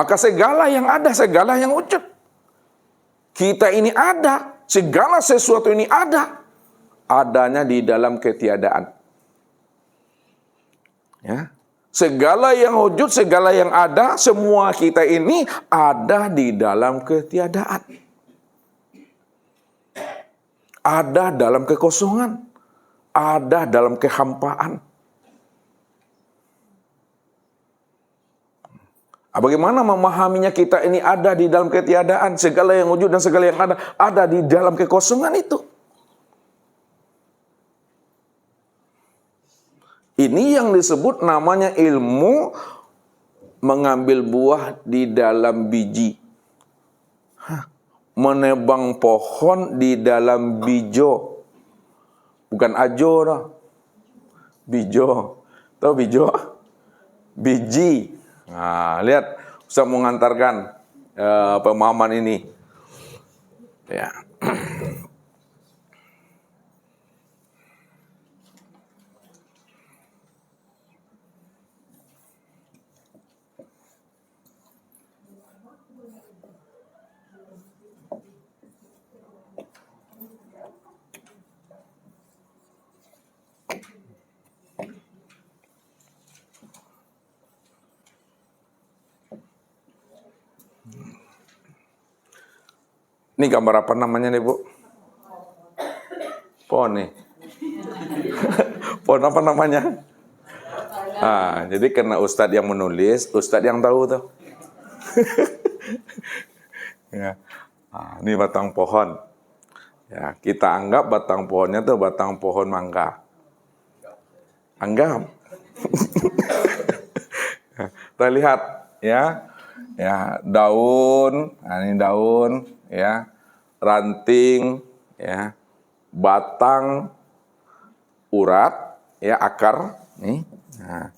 Maka segala yang ada, segala yang wujud. Kita ini ada, segala sesuatu ini ada. Adanya di dalam ketiadaan. Ya. Segala yang wujud, segala yang ada, semua kita ini ada di dalam ketiadaan. Ada dalam kekosongan. Ada dalam kehampaan. Bagaimana memahaminya kita ini ada di dalam ketiadaan, segala yang wujud dan segala yang ada ada di dalam kekosongan itu. Ini yang disebut namanya ilmu mengambil buah di dalam biji. Menebang pohon di dalam bijo. Bukan ajo dah. Bijo. Tahu bijo? Biji. Nah, lihat Ustaz mengantarkan uh, pemahaman ini. Ya. Ini gambar apa namanya nih Bu? Pohon nih. Pohon apa namanya? Ah, jadi karena Ustadz yang menulis, Ustadz yang tahu tuh. ya. Ah, ini batang pohon. Ya, kita anggap batang pohonnya tuh batang pohon mangga. Anggap. Kita lihat ya. Ya, daun, nah ini daun, ya, ranting, ya, batang, urat, ya, akar, nih. Nah,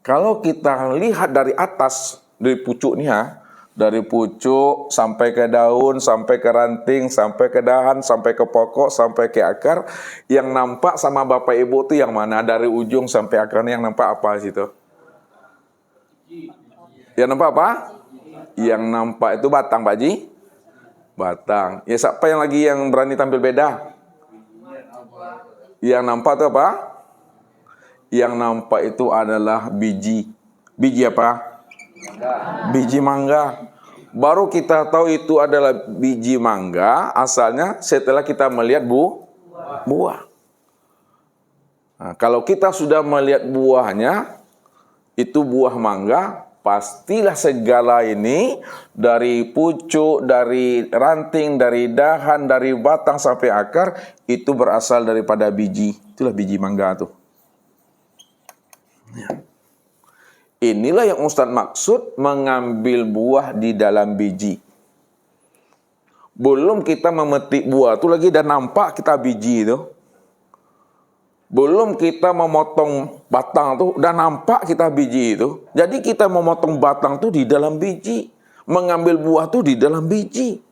kalau kita lihat dari atas dari pucuk nih ya, dari pucuk sampai ke daun, sampai ke ranting, sampai ke dahan, sampai ke pokok, sampai ke akar, yang nampak sama Bapak Ibu itu yang mana dari ujung sampai akarnya yang nampak apa situ? Yang nampak apa? Yang nampak itu batang, Pak Ji. Batang. Ya siapa yang lagi yang berani tampil beda? Yang nampak itu apa? Yang nampak itu adalah biji. Biji apa? Biji mangga. Baru kita tahu itu adalah biji mangga asalnya setelah kita melihat bu buah. Nah, kalau kita sudah melihat buahnya, itu buah mangga, pastilah segala ini dari pucuk, dari ranting, dari dahan, dari batang sampai akar itu berasal daripada biji. Itulah biji mangga tuh. Ya. Inilah yang Ustadz maksud mengambil buah di dalam biji. Belum kita memetik buah itu lagi dan nampak kita biji itu. Belum kita memotong batang tuh udah nampak kita biji itu. Jadi kita memotong batang tuh di dalam biji. Mengambil buah tuh di dalam biji.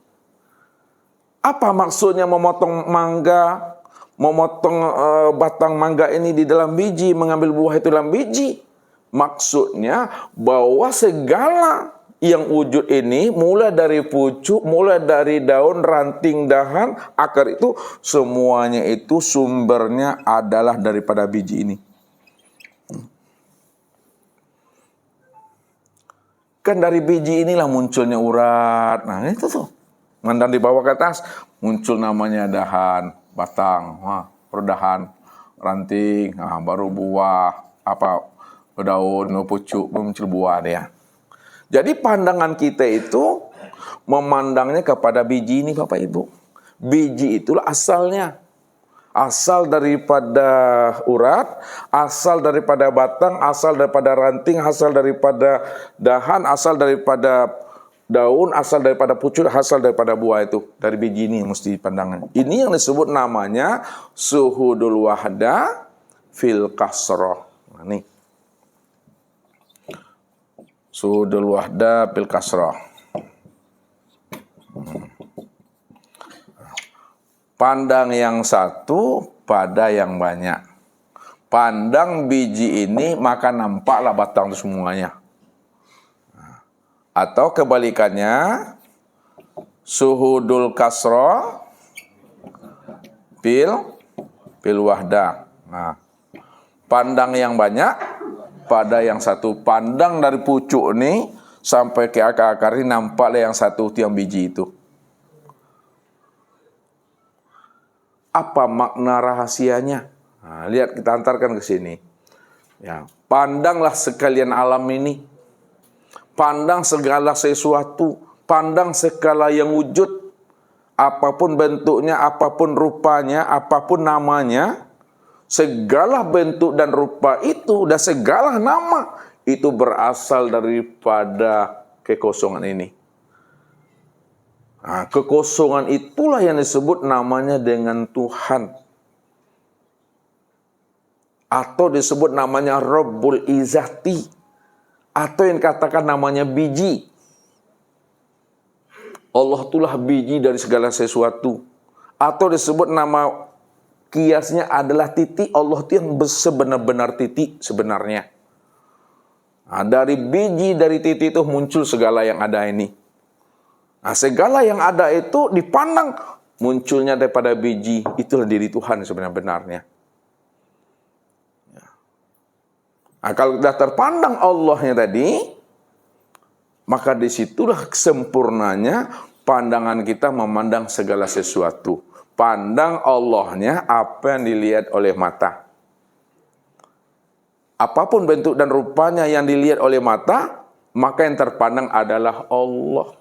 Apa maksudnya memotong mangga, memotong uh, batang mangga ini di dalam biji, mengambil buah itu dalam biji? Maksudnya bahwa segala yang wujud ini mulai dari pucuk, mulai dari daun, ranting, dahan, akar itu semuanya itu sumbernya adalah daripada biji ini. Kan dari biji inilah munculnya urat. Nah itu tuh. Mandang di bawah ke atas muncul namanya dahan, batang, wah, perdahan, ranting, nah, baru buah, apa daun, pucuk, muncul buah dia. Jadi pandangan kita itu memandangnya kepada biji ini Bapak Ibu. Biji itulah asalnya. Asal daripada urat, asal daripada batang, asal daripada ranting, asal daripada dahan, asal daripada daun, asal daripada pucuk, asal daripada buah itu. Dari biji ini mesti pandangan. Ini yang disebut namanya suhudul wahda fil kasroh. Nah, nih. Sudul wahda bil kasrah. Pandang yang satu pada yang banyak. Pandang biji ini maka nampaklah batang itu semuanya. Atau kebalikannya suhudul kasro pil pil wahda. Nah, pandang yang banyak pada yang satu. Pandang dari pucuk ini sampai ke akar-akar ini nampaklah yang satu tiang biji itu. Apa makna rahasianya? Nah, lihat kita antarkan ke sini. Ya, pandanglah sekalian alam ini. Pandang segala sesuatu, pandang segala yang wujud, apa pun bentuknya, apa pun rupanya, apa pun namanya, segala bentuk dan rupa itu dan segala nama itu berasal daripada kekosongan ini. Nah, kekosongan itulah yang disebut namanya dengan Tuhan. Atau disebut namanya Rabbul Izati. Atau yang katakan namanya biji. Allah itulah biji dari segala sesuatu. Atau disebut nama kiasnya adalah titik. Allah itu yang sebenar-benar titik sebenarnya. Nah, dari biji dari titik itu muncul segala yang ada ini. Nah, segala yang ada itu dipandang munculnya daripada biji, itulah diri Tuhan sebenarnya. Ya. Nah, kalau sudah terpandang Allahnya tadi, maka di situlah sempurnanya pandangan kita memandang segala sesuatu. Pandang Allahnya apa yang dilihat oleh mata. Apa pun bentuk dan rupanya yang dilihat oleh mata, maka yang terpandang adalah Allah.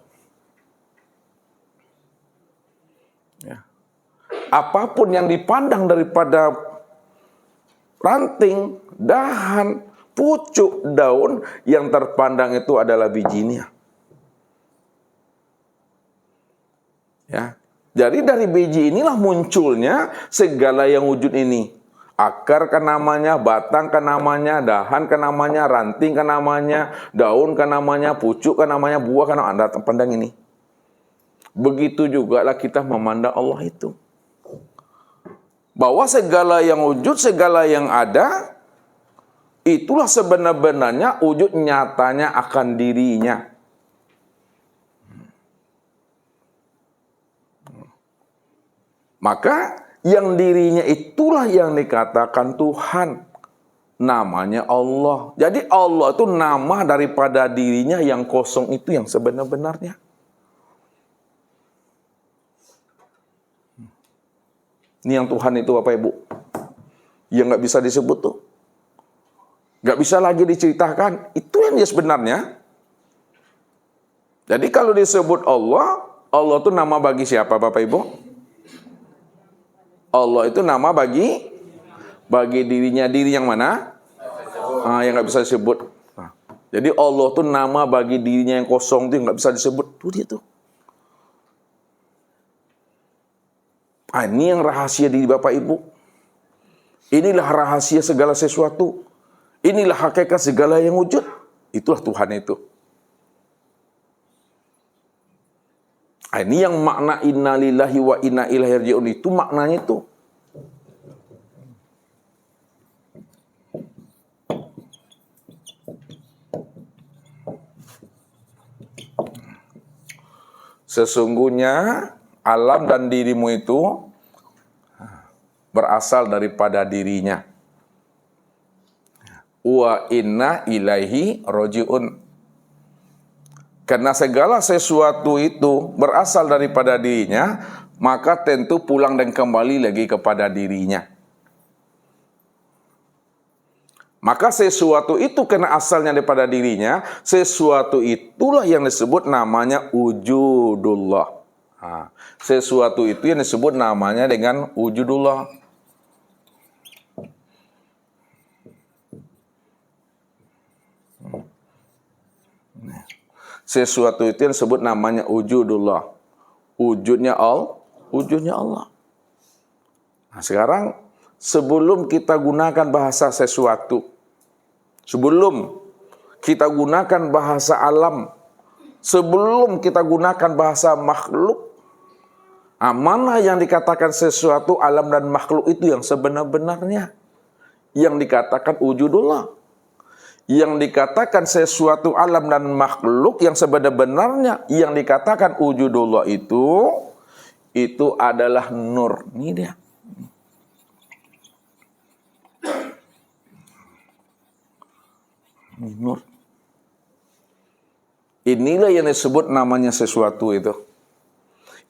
apa pun yang dipandang daripada ranting, dahan, pucuk, daun yang terpandang itu adalah bijinya. Ya. Jadi dari biji inilah munculnya segala yang wujud ini. Akar kan namanya, batang kan namanya, dahan kan namanya, ranting kan namanya, daun kan namanya, pucuk kan namanya, buah kan namanya. Anda pandang ini. Begitu juga lah kita memandang Allah itu bahwa segala yang wujud, segala yang ada, itulah sebenar-benarnya wujud nyatanya akan dirinya. Maka yang dirinya itulah yang dikatakan Tuhan. Namanya Allah. Jadi Allah itu nama daripada dirinya yang kosong itu yang sebenar-benarnya. Ini yang Tuhan itu Bapak Ibu. Yang nggak bisa disebut tuh. Nggak bisa lagi diceritakan. Itu yang dia sebenarnya. Jadi kalau disebut Allah, Allah itu nama bagi siapa Bapak Ibu? Allah itu nama bagi bagi dirinya diri yang mana? Ah, yang nggak bisa disebut. Nah, jadi Allah itu nama bagi dirinya yang kosong itu nggak bisa disebut. Tuh dia tuh. Ah, ini yang rahasia di Bapak Ibu. Inilah rahasia segala sesuatu. Inilah hakikat segala yang wujud. Itulah Tuhan itu. Ah, ini yang makna innalillahi wa inna ilaihi raji'un itu maknanya itu. Sesungguhnya alam dan dirimu itu berasal daripada dirinya. Wa inna ilaihi rojiun. Karena segala sesuatu itu berasal daripada dirinya, maka tentu pulang dan kembali lagi kepada dirinya. Maka sesuatu itu kena asalnya daripada dirinya, sesuatu itulah yang disebut namanya wujudullah. Sesuatu itu yang disebut namanya dengan wujudullah. Sesuatu itu yang disebut namanya wujudullah. Wujudnya Allah, wujudnya Allah. Nah, sekarang sebelum kita gunakan bahasa sesuatu, sebelum kita gunakan bahasa alam, sebelum kita gunakan bahasa makhluk, Amanah yang dikatakan sesuatu alam dan makhluk itu yang sebenar-benarnya. Yang dikatakan wujudullah. Yang dikatakan sesuatu alam dan makhluk yang sebenarnya yang dikatakan wujudullah itu itu adalah nur. Ini dia. Ini nur. Inilah yang disebut namanya sesuatu itu.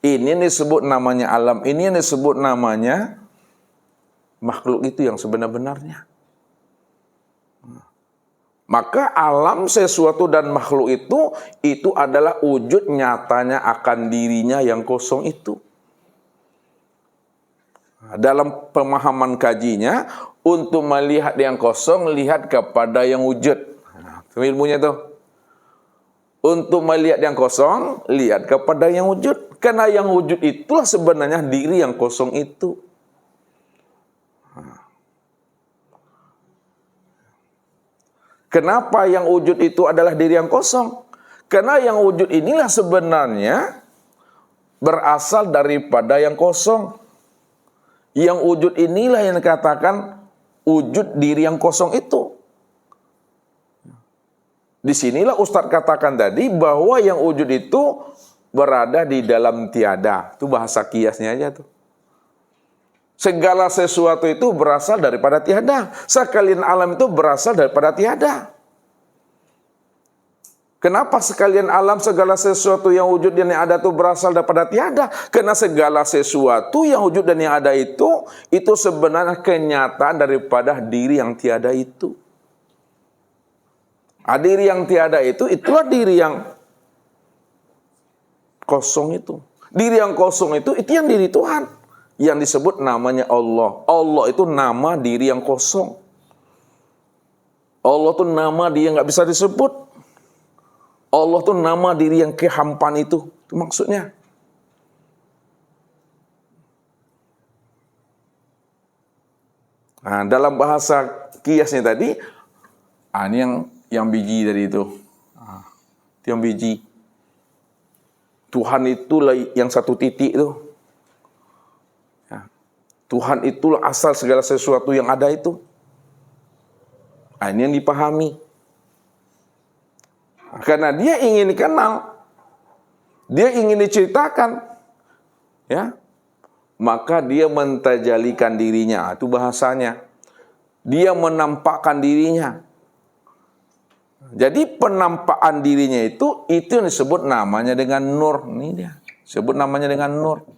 Ini yang disebut namanya alam. Ini yang disebut namanya makhluk itu yang sebenar-benarnya. Maka alam sesuatu dan makhluk itu itu adalah wujud nyatanya akan dirinya yang kosong itu. Dalam pemahaman kajinya untuk melihat yang kosong lihat kepada yang wujud. Nah, ilmunya itu. Untuk melihat yang kosong lihat kepada yang wujud. Karena yang wujud itulah sebenarnya diri yang kosong itu. Kenapa yang wujud itu adalah diri yang kosong? Karena yang wujud inilah sebenarnya berasal daripada yang kosong. Yang wujud inilah yang dikatakan wujud diri yang kosong itu. Di sinilah Ustadz katakan tadi bahwa yang wujud itu berada di dalam tiada. Itu bahasa kiasnya aja tuh. Segala sesuatu itu berasal daripada tiada. Sekalian alam itu berasal daripada tiada. Kenapa sekalian alam segala sesuatu yang wujud dan yang ada itu berasal daripada tiada? Karena segala sesuatu yang wujud dan yang ada itu, itu sebenarnya kenyataan daripada diri yang tiada itu. Ah, diri yang tiada itu, itulah diri yang kosong itu. Diri yang kosong itu, itu yang diri Tuhan yang disebut namanya Allah. Allah itu nama diri yang kosong. Allah itu nama dia nggak bisa disebut. Allah itu nama diri yang kehampan itu. Itu maksudnya. Nah, dalam bahasa kiasnya tadi, ah, ini yang yang biji dari itu. Ah, yang biji. Tuhan itu yang satu titik itu. Tuhan itulah asal segala sesuatu yang ada itu. Nah, ini yang dipahami. Karena dia ingin dikenal. Dia ingin diceritakan. Ya. Maka dia mentajalikan dirinya. Itu bahasanya. Dia menampakkan dirinya. Jadi penampakan dirinya itu itu yang disebut namanya dengan nur. Ini dia. Sebut namanya dengan nur.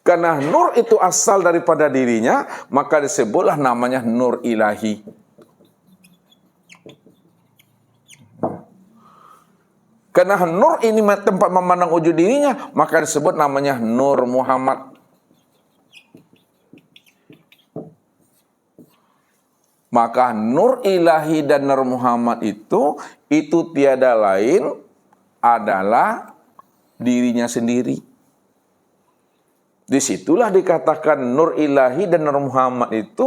Karena nur itu asal daripada dirinya, maka disebutlah namanya nur ilahi. Karena nur ini tempat memandang wujud dirinya, maka disebut namanya Nur Muhammad. Maka nur ilahi dan nur Muhammad itu, itu tiada lain adalah dirinya sendiri. Di situlah dikatakan Nur Ilahi dan Nur Muhammad itu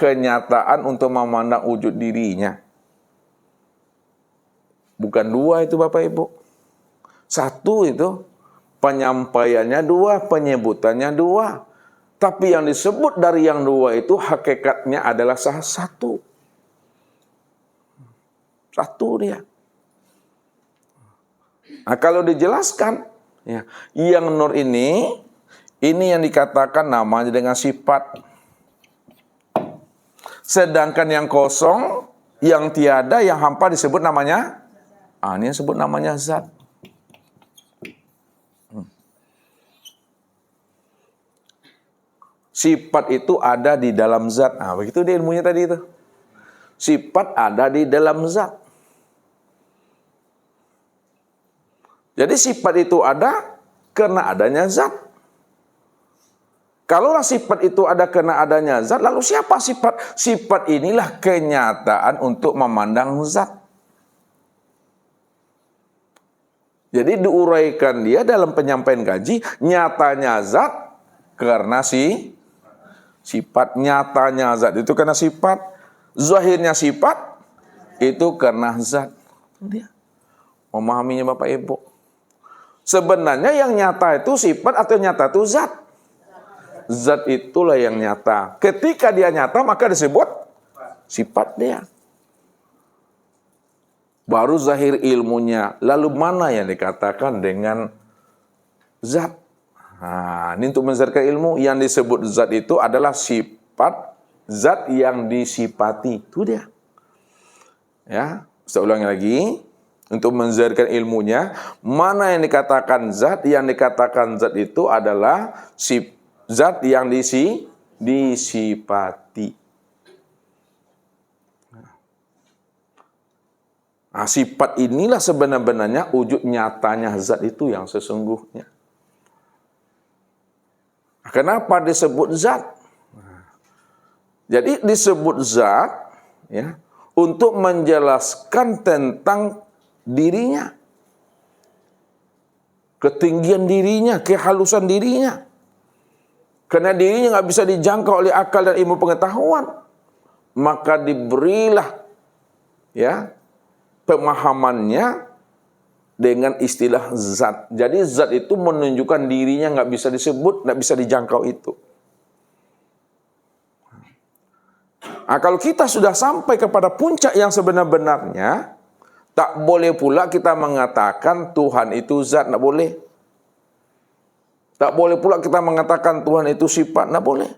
kenyataan untuk memandang wujud dirinya. Bukan dua itu Bapak Ibu. Satu itu penyampaiannya dua, penyebutannya dua. Tapi yang disebut dari yang dua itu hakikatnya adalah salah satu. Satu dia. Nah kalau dijelaskan, ya, yang nur ini ini yang dikatakan namanya dengan sifat. Sedangkan yang kosong, yang tiada, yang hampa disebut namanya, ah, ini yang disebut namanya zat. Hmm. Sifat itu ada di dalam zat. Nah, begitu dia ilmunya tadi itu. Sifat ada di dalam zat. Jadi sifat itu ada karena adanya zat. Kalaulah sifat itu ada kena adanya zat, lalu siapa sifat? Sifat inilah kenyataan untuk memandang zat. Jadi diuraikan dia dalam penyampaian gaji, nyatanya zat karena si sifat nyatanya zat itu karena sifat, zahirnya sifat itu karena zat. Memahaminya Bapak Ibu. Sebenarnya yang nyata itu sifat atau nyata itu zat? Zat itulah yang nyata. Ketika dia nyata maka disebut sifat dia. Baru zahir ilmunya. Lalu mana yang dikatakan dengan zat? Nah, ini untuk menzatkan ilmu yang disebut zat itu adalah sifat zat yang disifati. Itu dia. Ya, saya ulangi lagi untuk menzahirkan ilmunya, mana yang dikatakan zat, yang dikatakan zat itu adalah sif, zat yang disi, disifati. Nah, sifat inilah sebenarnya wujud nyatanya zat itu yang sesungguhnya. Kenapa disebut zat? Jadi disebut zat ya untuk menjelaskan tentang dirinya. Ketinggian dirinya, kehalusan dirinya. Karena dirinya nggak bisa dijangkau oleh akal dan ilmu pengetahuan. Maka diberilah ya pemahamannya dengan istilah zat. Jadi zat itu menunjukkan dirinya nggak bisa disebut, nggak bisa dijangkau itu. Nah, kalau kita sudah sampai kepada puncak yang sebenar-benarnya, tak boleh pula kita mengatakan Tuhan itu zat, tak boleh. Tak boleh pula kita mengatakan Tuhan itu sifat, tak boleh.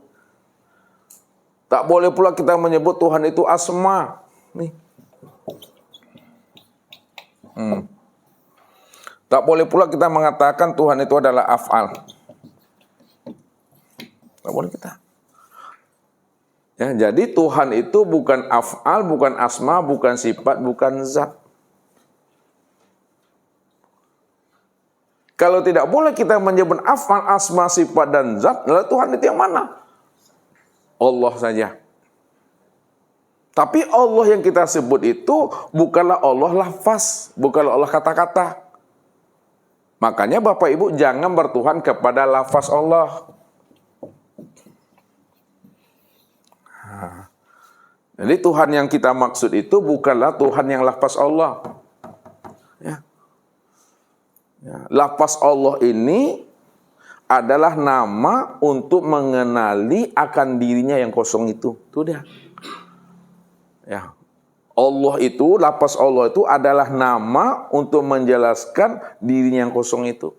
Tak boleh pula kita menyebut Tuhan itu asma. Nih. Hmm. Tak boleh pula kita mengatakan Tuhan itu adalah af'al. Tak boleh kita. Ya, jadi Tuhan itu bukan af'al, bukan asma, bukan sifat, bukan zat. Kalau tidak boleh kita menyebut afal, asma, sifat, dan zat, lalu Tuhan itu yang mana? Allah saja. Tapi Allah yang kita sebut itu bukanlah Allah lafaz, bukanlah Allah kata-kata. Makanya Bapak Ibu jangan bertuhan kepada lafaz Allah. Jadi Tuhan yang kita maksud itu bukanlah Tuhan yang lafaz Allah. Ya. Lapas Allah ini adalah nama untuk mengenali akan dirinya yang kosong itu. Itu dia. Ya. Allah itu, lapas Allah itu adalah nama untuk menjelaskan dirinya yang kosong itu.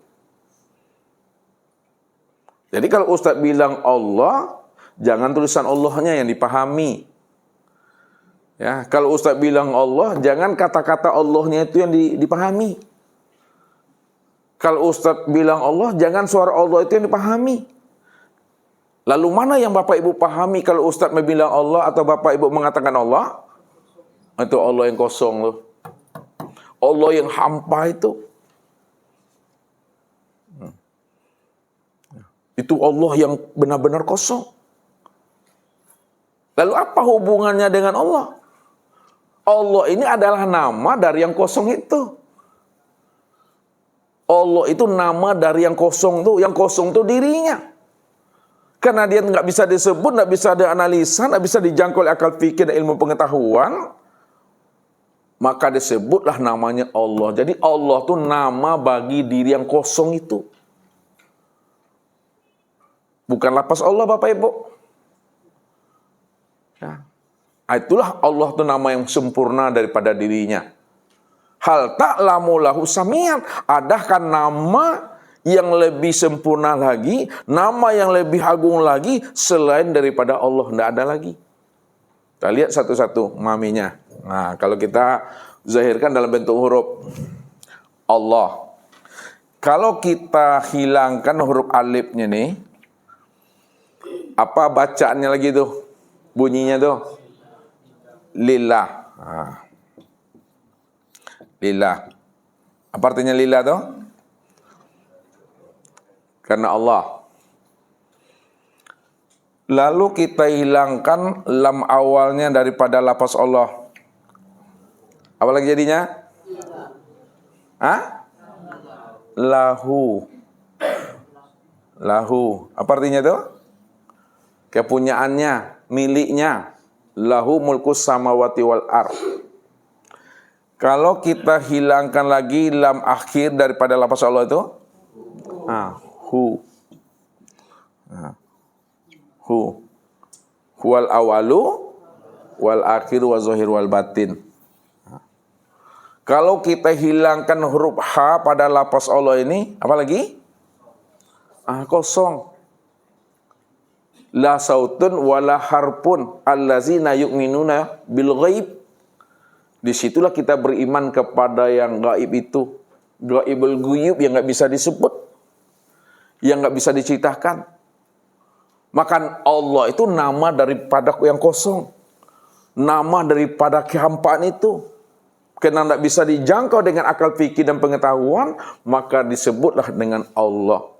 Jadi kalau Ustadz bilang Allah, jangan tulisan Allahnya yang dipahami. Ya, kalau Ustadz bilang Allah, jangan kata-kata Allahnya itu yang dipahami. Kalau Ustadz bilang Allah, jangan suara Allah itu yang dipahami. Lalu mana yang Bapak Ibu pahami kalau Ustadz bilang Allah atau Bapak Ibu mengatakan Allah? Itu Allah yang kosong loh. Allah yang hampa itu. Itu Allah yang benar-benar kosong. Lalu apa hubungannya dengan Allah? Allah ini adalah nama dari yang kosong itu. Allah itu nama dari yang kosong tuh, yang kosong tuh dirinya. Karena dia nggak bisa disebut, nggak bisa dianalisa, nggak bisa dijangkau oleh akal fikir dan ilmu pengetahuan, maka disebutlah namanya Allah. Jadi Allah tuh nama bagi diri yang kosong itu. Bukan lapas Allah Bapak Ibu. Ya. Itulah Allah tuh nama yang sempurna daripada dirinya. Hal ta'lamu lahu samian. Adakah nama yang lebih sempurna lagi, nama yang lebih agung lagi selain daripada Allah? Tidak ada lagi. Kita lihat satu-satu maminya. Nah, kalau kita zahirkan dalam bentuk huruf Allah. Kalau kita hilangkan huruf alifnya nih, apa bacaannya lagi tuh? Bunyinya tuh? Lillah. Nah. Lillah. Apa artinya lillah tuh? Karena Allah. Lalu kita hilangkan lam awalnya daripada lapas Allah. Apa lagi jadinya? Hah? Lahu. Lahu. Apa artinya tuh? Kepunyaannya, miliknya. Lahu mulkus samawati wal ar. Kalau kita hilangkan lagi lam akhir daripada lapas Allah itu, ah, hu. Nah, hu huwal awalu wal akhiru wa zahir wal batin. Kalau kita hilangkan huruf H pada lapas Allah ini, apa lagi? Ah, kosong. La sautun wala harpun allazina yu'minuna bil ghaib. Di situlah kita beriman kepada yang gaib itu. Gaibul guyub yang nggak bisa disebut. Yang nggak bisa diceritakan. Maka Allah itu nama daripada yang kosong. Nama daripada kehampaan itu. Karena tidak bisa dijangkau dengan akal fikir dan pengetahuan, maka disebutlah dengan Allah.